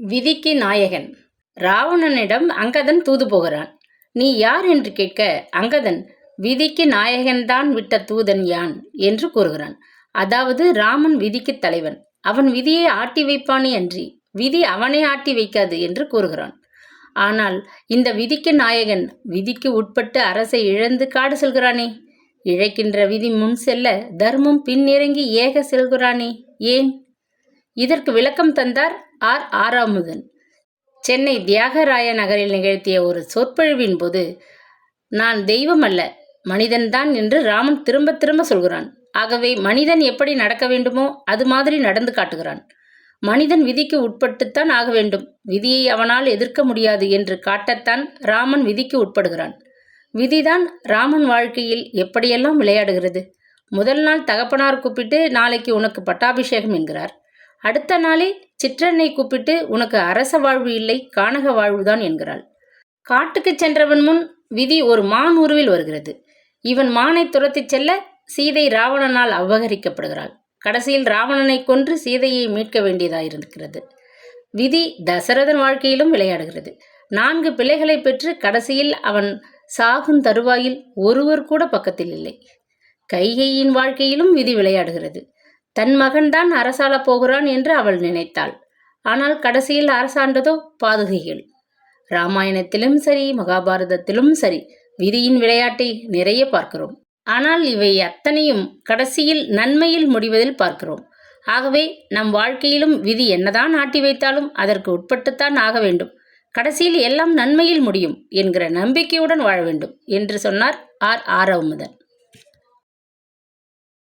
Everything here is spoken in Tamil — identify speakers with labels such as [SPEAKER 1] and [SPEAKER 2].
[SPEAKER 1] விதிக்கு நாயகன். ராவணனிடம் அங்கதன் தூது போகிறான். நீ யார் என்று கேட்க அங்கதன் விதிக்கு நாயகன்தான் விட்ட தூதன் யான்? என்று கூறுகிறான். அதாவது ராமன் விதிக்கு தலைவன். அவன் விதியை ஆட்டி வைப்பானே அன்றி விதி அவனை ஆட்டி வைக்காது என்று கூறுகிறான். ஆனால் இந்த விதிக்கு நாயகன் விதிக்கு உட்பட்டு அரசை இழந்து காடு செல்கிறானே? இழைக்கின்ற விதி முன் செல்ல தர்மம் பின்னிறங்கி ஏக செல்கிறானே? ஏன்? இதற்கு விளக்கம் தந்தார் ஆர் ஆராமுதன் சென்னை தியாகராய நகரில் நிகழ்த்திய ஒரு சொற்பொழிவின் போது நான் தெய்வம் அல்ல மனிதன்தான் என்று ராமன் திரும்ப திரும்ப சொல்கிறான். ஆகவே மனிதன் எப்படி நடக்க வேண்டுமோ அது மாதிரி நடந்து காட்டுகிறான். மனிதன் விதிக்கு உட்பட்டுத்தான் ஆக வேண்டும். விதியை அவனால் எதிர்க்க முடியாது என்று காட்டத்தான் ராமன் விதிக்கு உட்படுகிறான். விதிதான் ராமன் வாழ்க்கையில் எப்படியெல்லாம் விளையாடுகிறது? முதல் நாள் தகப்பனார் கூப்பிட்டு நாளைக்கு உனக்கு பட்டாபிஷேகம் என்கிறார். அடுத்த நாளே சிற்றன்னை கூப்பிட்டு உனக்கு அரச வாழ்வு இல்லை கானக வாழ்வுதான் என்கிறாள். காட்டுக்கு சென்றவன் முன் விதி ஒரு மான் உருவில் வருகிறது. இவன் மானை துரத்திச் செல்ல சீதை ராவணனால் அபகரிக்கப்படுகிறாள். கடைசியில் ராவணனை கொன்று சீதையை மீட்க வேண்டியதாயிருக்கிறது. விதி தசரதன் வாழ்க்கையிலும் விளையாடுகிறது. நான்கு பிள்ளைகளை பெற்று கடைசியில் அவன் சாகும் தருவாயில் ஒருவர் கூட பக்கத்தில் இல்லை. கைகையின் வாழ்க்கையிலும் விதி விளையாடுகிறது. தன் மகன்தான் அரசாளப் போகிறான் என்று அவள் நினைத்தாள். ஆனால் கடைசியில் அரசாண்டதோ பாதுகைகள். ராமாயணத்திலும் சரி மகாபாரதத்திலும் சரி விதியின் விளையாட்டை நிறைய பார்க்கிறோம். ஆனால் இவை அத்தனையும் கடைசியில் நன்மையில் முடிவதில் பார்க்கிறோம். ஆகவே நம் வாழ்க்கையிலும் விதி என்னதான் ஆட்டி வைத்தாலும் அதற்கு உட்பட்டுத்தான் ஆக வேண்டும். கடைசியில் எல்லாம் நன்மையில் முடியும் என்கிற நம்பிக்கையுடன் வாழ வேண்டும் என்று சொன்னார் ஆர். ஆரவமுதன்